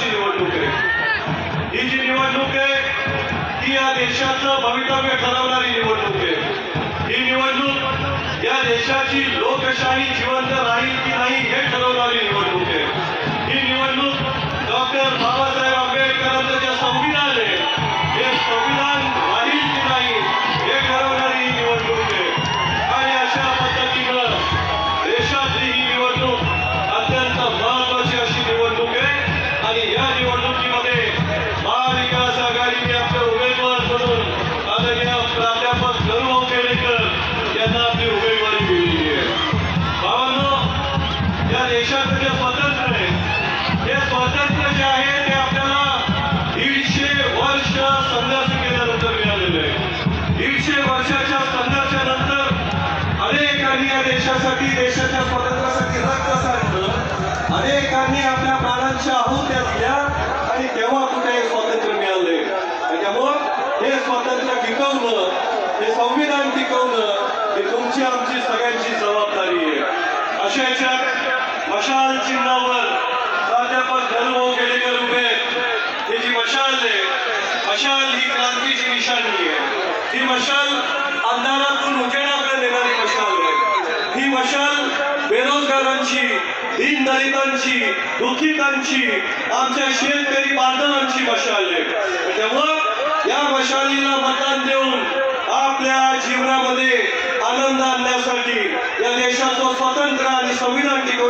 अशी निवडणूक आहे. ही जी निवडणूक आहे ती या देशाचं भवितव्य ठरवणारी निवडणूक आहे. ही निवडणूक या देशाची लोकशाही जिवंत राहील की नाही हे ठरवणारी निवडणूक देशाचं जे स्वातंत्र्य आहे हे स्वातंत्र्य जे आहे ते आपल्याला दीडशे वर्ष संघर्ष केल्यानंतर मिळालेलं आहे. दीडशे वर्षाच्या संघर्षानंतर अनेकांनी या देशासाठी देशाच्या स्वातंत्र्यासाठी रक्त सांगितलं अनेकांनी आपल्या प्राणांच्या आहुत्या दिल्या आणि तेव्हा कुठे हे स्वातंत्र्य मिळाले त्याच्यामुळं हे स्वातंत्र्य टिकवलं हे संविधान टिकवलं हे तुमची आमची सगळ्यांची जबाबदारी आहे. अशा याच्यात मशाल चिन्हावर प्राध्यापक धनुभाऊ केलेकर उभे हे जी मशाल आहे मशाल ही क्रांतीची निशाणी आहे. ही मशाल अंधारातून उजेडाकडे नेणारी मशाल आहे. ही मशाल बेरोजगारांची दीन दलितांची दुःखितांची आमच्या शेतकरी बांधवांची मशाल आहे. तेव्हा या मशालीला मतदान देऊन आपल्या जीवनामध्ये आनंद आणण्यासाठी या देशाचं स्वातंत्र्य आणि संविधान टिकवून